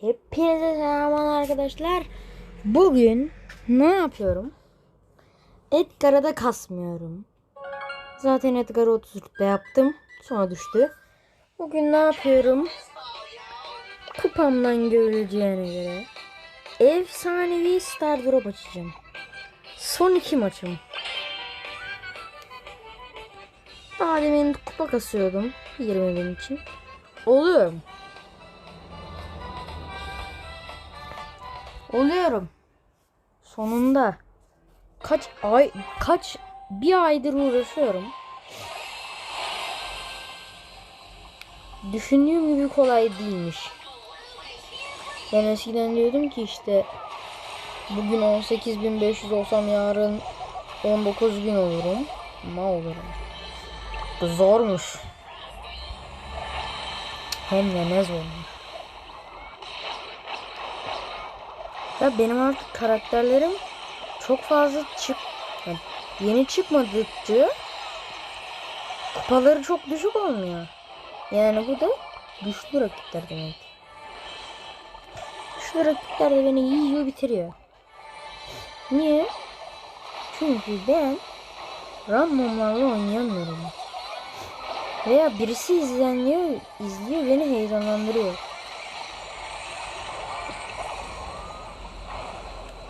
Hepinize selamlar arkadaşlar. Bugün ne yapıyorum? Edgar'a da kasmıyorum. Zaten Edgar'ı 30 rütbe yaptım. Sonra düştü. Bugün ne yapıyorum? Kupamdan görüleceğine göre efsanevi Star Drop açacağım. Son iki maçım. Daha demin kupa kasıyordum 20 bin için. Oluyorum. Oluyorum. Sonunda. Kaç ay kaç bir aydır uğraşıyorum. Düşündüğüm gibi kolay değilmiş. Ben eskiden diyordum ki işte bugün 18.500 olsam yarın 19.000 olurum. Ne olurum? Zormuş. Hem de ne zormuş. Ya benim artık karakterlerim çok fazla çık yani yeni çıkmadıkça kupaları çok düşük olmuyor. Yani bu da güçlü rakipler demek. Güçlü rakipler de beni yiyor bitiriyor. Niye? Çünkü ben randomlarla oynayamıyorum. Veya birisi izleniyor, izliyor beni heyecanlandırıyor.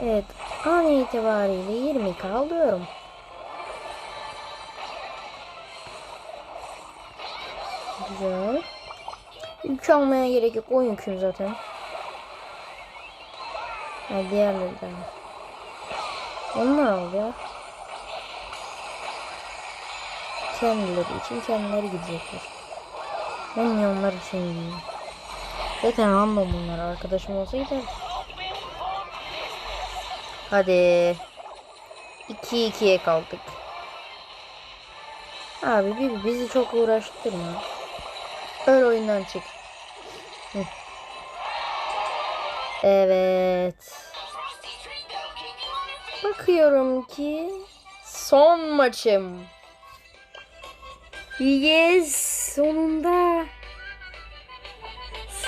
Evet, an itibariyle 20k alıyorum. Güzel. Yük almaya gerek yok. O yüküm zaten. Ha, diğerleri de. Onlar aldı ya. Kendileri için kendileri gidecekler. Ben onlar için gideyim? Zaten random bunlar. Arkadaşım olsa gider. Hadi. 2-2'ye kaldık. Abi bir bizi çok uğraştırma. Öyle oyundan çık. Evet. Bakıyorum ki son maçım. Yes, sonunda.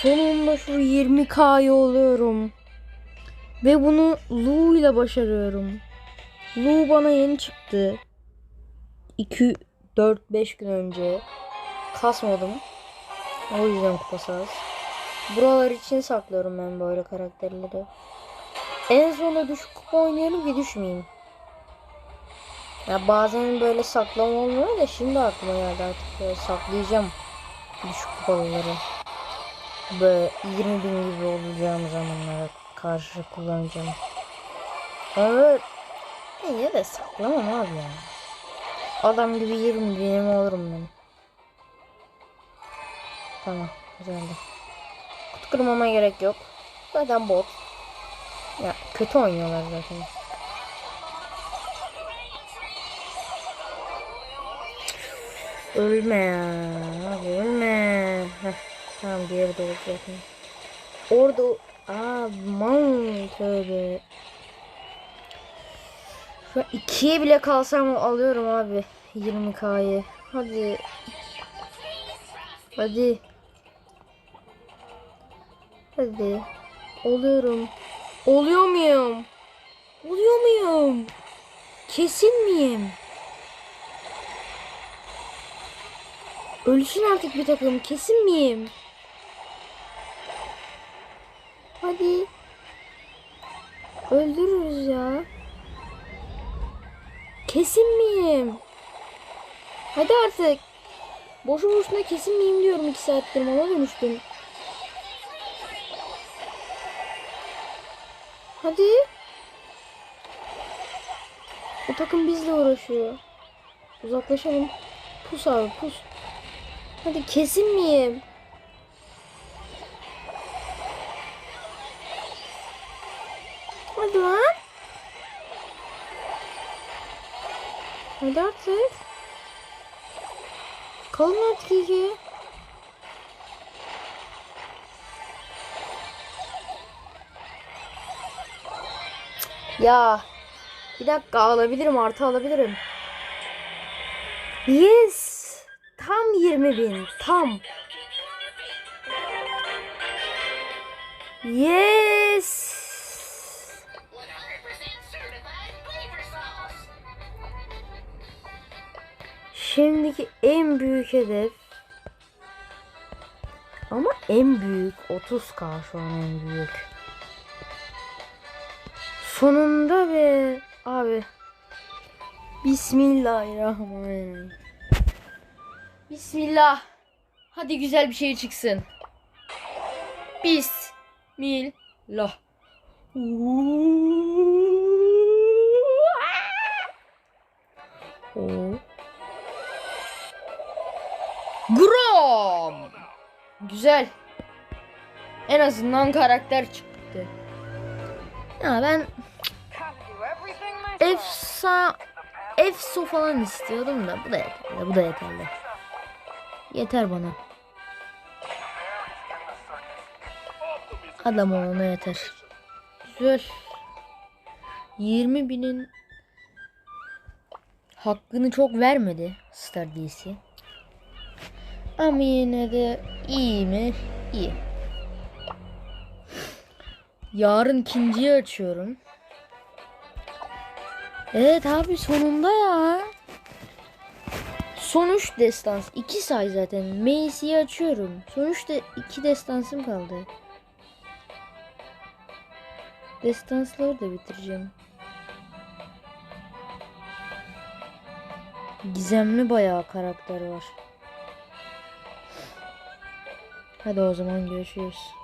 Sonunda şu 20K'yı oluyorum. Ve bunu Lu ile başarıyorum. Lu bana yeni çıktı. 2 4 5 gün önce kasmadım. O yüzden kupası. Buralar için saklıyorum ben böyle karakterleri. En sonunda düşük kupa oynayalım ki düşmeyeyim. Ya bazen böyle saklama olmuyor da şimdi aklıma geldi artık böyle saklayacağım düşük kupaları. Böyle 20 bin gibi olacağım zamanlara karşı kullanacağım. Evet. Yine de saklamam abi ya. Adam gibi 20 binim olurum ben. Tamam güzeldi. Kutu kırmama gerek yok. Zaten bot. Ya kötü oynuyorlar zaten. Ölme ya. Ölme. Heh, tamam diğeri de zaten. Orada Aa man tövbe. Şu ikiye bile kalsam alıyorum abi. 20k'yı. Hadi. Hadi. Hadi. Oluyorum. Oluyor muyum? Oluyor muyum? Kesin miyim? Ölsün artık bir takım. Kesin miyim? Hadi. Öldürürüz ya. Kesin miyim? Hadi artık. Boşu boşuna kesin miyim diyorum iki saattir mama dönüştüm. Hadi. O takım bizle uğraşıyor. Uzaklaşalım. Pus abi pus. Hadi kesin miyim? Hadi lan. Hadi artık. Kalın artık iki. Ya. Bir dakika alabilirim artı alabilirim. Yes. Tam 20 bin. Tam. Yes. Şimdiki en büyük hedef ama en büyük 30k şu an en büyük. Sonunda be abi. Bismillahirrahmanirrahim. Bismillah. Hadi güzel bir şey çıksın. Bismillah. Oo. Grom. Güzel. En azından karakter çıktı. Ya ben Efsa Efso falan istiyordum da bu da yeterli. Bu da yeterli. Yeter bana. Adam olana yeter. Güzel. 20 binin hakkını çok vermedi Star DC. Ama yine de iyi mi? İyi. Yarın ikinciyi açıyorum. Evet abi sonunda ya. Son 3 destans. 2 say zaten. Macy'yi açıyorum. Son 3 de 2 destansım kaldı. Destansları da bitireceğim. Gizemli bayağı karakter var. Hadi o zaman görüşürüz.